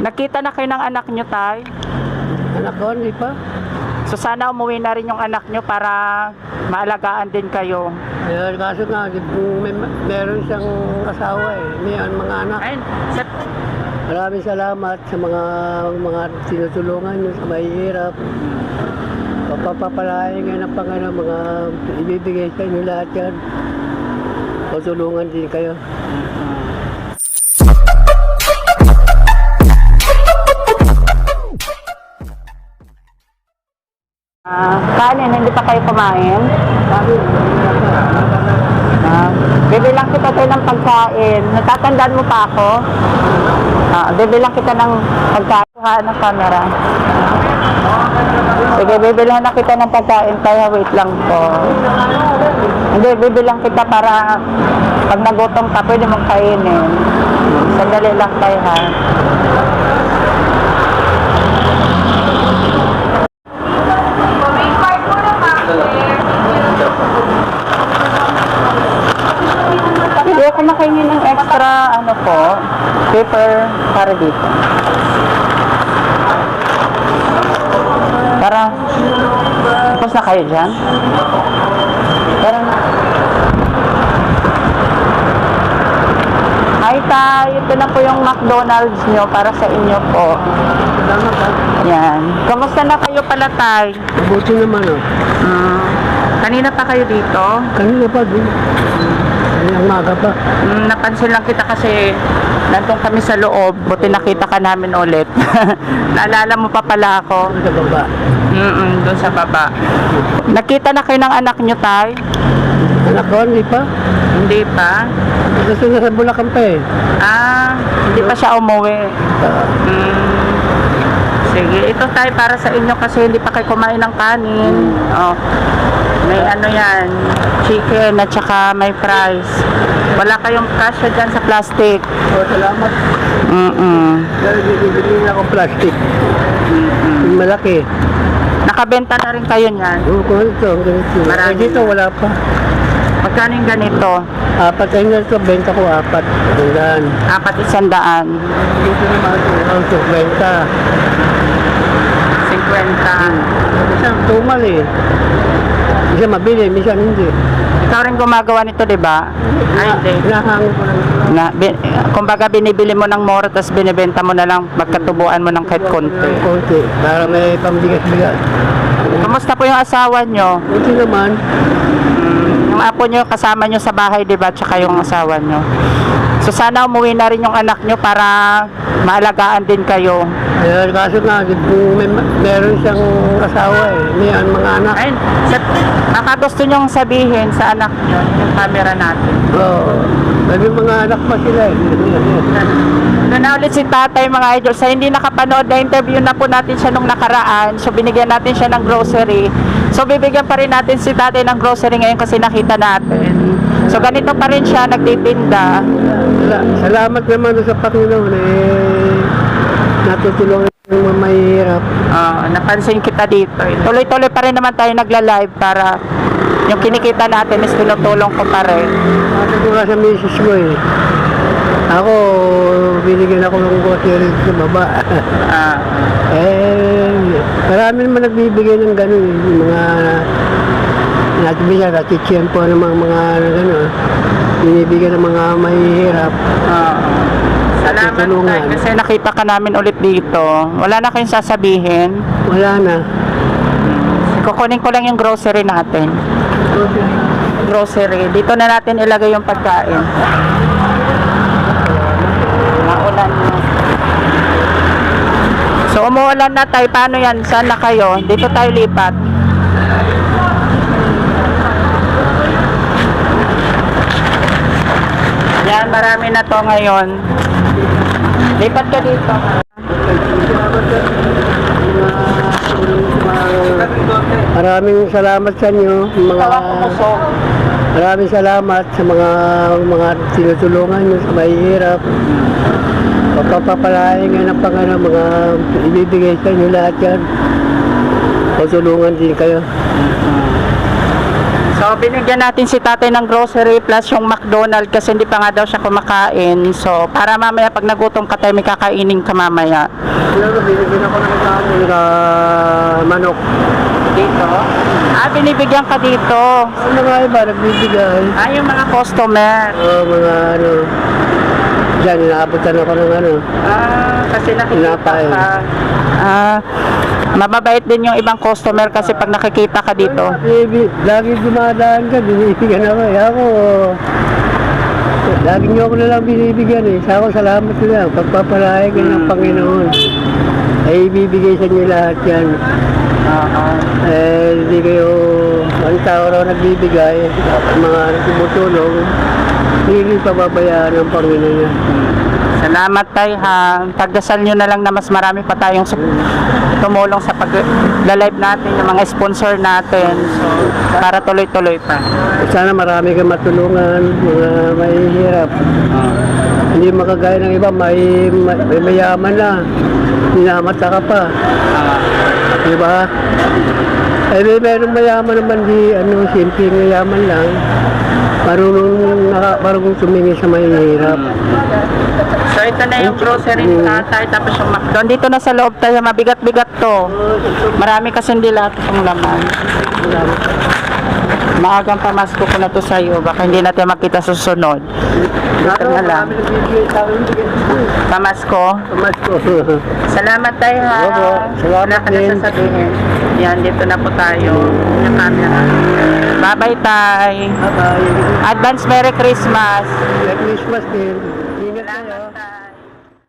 Nakita na kayo ng anak nyo, Tay? Anak ko, hindi pa. So sana umuwi na rin yung anak nyo para maalagaan din kayo. Ayun, kaso nga, di- may, meron siyang asawa eh. May mga anak. Ayun, sa, Maraming salamat sa mga mga tinutulungan nyo sa mahihirap. Papapapalain ngayon ng Panginoon, mga ibibigay sa inyo lahat yan. Tutulungan din kayo. ah, kanin, hindi pa kayo kumain? Sabi, Ah, bibilang kita tayo ng pagkain. Natatandaan mo pa ako? Ah, bibilang kita ng pagkain. Ha, ng camera. Sige, bibilang na kita ng pagkain. Kaya wait lang po. Hindi, bibilang kita para pag nagutom ka, pwede mong kainin. Sandali lang tayo ha. Hindi ako makaingin ng extra, ano po, paper para dito. Para, tapos na kayo dyan? Parang, Hi tay, ito na po yung McDonald's nyo para sa inyo po. salamat ha. Yan. Kamusta na kayo pala tay? Mabuti naman oh. Mm, kanina pa kayo dito? Kanina pa din. Kanyang maga pa. Mm, napansin lang kita kasi nandun kami sa loob. Buti nakita ka namin ulit. Naalala mo pa pala ako. Sa baba. Mm doon sa baba. Nakita na kayo ng anak nyo, Tay? Anak ko, hindi pa. Hindi pa? Gusto na sa Bulacan pa eh. Ah, hindi pa siya umuwi. Ah, Mm. Sige, ito tayo para sa inyo kasi hindi pa kayo kumain ng kanin. Oh. May ano yan, chicken at saka may fries. Wala kayong kasya dyan sa plastic. oh, salamat. Mm-mm. Bibili na ako plastic. Yung malaki. Nakabenta na rin kayo niyan. Oo, kung ito. Marami Eh, dito wala pa. Magkano yung ganito? Apat ay ganito, benta ko apat. Tandaan. Apat isandaan. Dito naman ang benta. 50. Minsan tumal eh. Minsan mabili, minsan hindi. Ikaw rin gumagawa nito, di ba? Ay, hindi. Hinahangin ko lang. Na, bin, kumbaga binibili mo ng mura tapos binibenta mo na lang pagkatubuan mo ng kahit konti. Konti. Para may pambigas-bigas. Kumusta po yung asawa nyo? Buti naman. Mm, yung apo nyo kasama nyo sa bahay, di ba? Tsaka yung asawa nyo. So sana umuwi na rin yung anak nyo para maalagaan din kayo. Ayun, kaso nga, may, meron siyang asawa eh. May an- mga anak. Ayun, sa, baka gusto nyong sabihin sa anak nyo, yung camera natin. Oo. May mga anak pa sila eh. Doon na ulit si tatay mga idol. Sa hindi nakapanood na interview na po natin siya nung nakaraan. So binigyan natin siya ng grocery. So bibigyan pa rin natin si tatay ng grocery ngayon kasi nakita natin. So ganito pa rin siya nagtitinda. Sala- Salamat naman sa Panginoon eh. Natutulungan ng mga mahihirap. Ah, napansin kita dito. Tuloy-tuloy pa rin naman tayo nagla-live para yung kinikita natin is tinutulong ko pa rin. Sabi ko nga sa misis ko eh. Ako, binigyan ako ng grocery sa baba. Ah, eh, nagbibigay ng gano'n eh. Mga, natin bisa, natitsyan po ng mga, mga gano'n. Binibigyan ng mga mahihirap. ah. Salamat tayo kasi nakita ka namin ulit dito. Wala na kayong sasabihin. Wala na. Kukunin ko lang yung grocery natin. Grocery. Dito na natin ilagay yung pagkain. Maulan na. Umuulan na tayo. Paano yan? Saan na kayo? Dito tayo lipat. Yan, marami na to ngayon. Lipat ka dito. Maraming salamat sa inyo. Mga, maraming salamat sa mga mga tinutulungan nyo sa mahihirap. Pagpapapalain nga ng Panginoon, mga ibibigay sa inyo lahat yan. Tutulungan din kayo. So, binigyan natin si tatay ng grocery plus yung McDonald kasi hindi pa nga daw siya kumakain. So, para mamaya pag nagutom ka tayo, may kakainin ka mamaya. Pero binigyan ako ng kaano, ng manok. Dito? Ah, binibigyan ka dito. Ang mga iba, nagbibigay. Ah, yung mga customer. Oh, mga ano, dyan, inaabutan ako ng ano. Ah, kasi nakikita Tinapay. ka. Ah, mababait din yung ibang customer kasi pag nakikita ka dito. Baby, lagi dumadaan ka, binibigyan ako. Eh, ako, lagi niyo ako na lang binibigyan eh. Sa ako, salamat na lang. Pagpapalaya ka ng Panginoon. Ay, ibibigay sa inyo lahat yan. Oo. Eh, hindi kayo, ang tao raw nagbibigay, mga tumutulong, hindi pababayaan ng Panginoon niya. Salamat tayo ha. Pagdasal nyo na lang na mas marami pa tayong tumulong sa pag-live natin, yung mga sponsor natin. So, para tuloy-tuloy pa. Sana marami kang matulungan, mga mahihirap. Hindi makagaya ng iba, may, may, may mayaman na. Minamata ka pa. Di ba? Eh, may merong mayaman naman di, ano, simpleng mayaman lang. Marunong, naka, marunong tumingin sa mahihirap. So, ito na yung grocery ni tatay, tapos yung McDo. Dito na sa loob tayo, mabigat-bigat to. Marami kasi hindi lahat itong laman. Maagang pamasko ko na to sa iyo, baka hindi natin makita sa susunod. Dito na lang. Pamasko. Mas ko. Salamat tayo ha. Opo, salamat Wala ka na sasabihin. Yan, dito na po tayo. Yung camera. Bye-bye, tay. Bye-bye. Advance Merry Christmas. Merry Christmas din. Ingat kayo.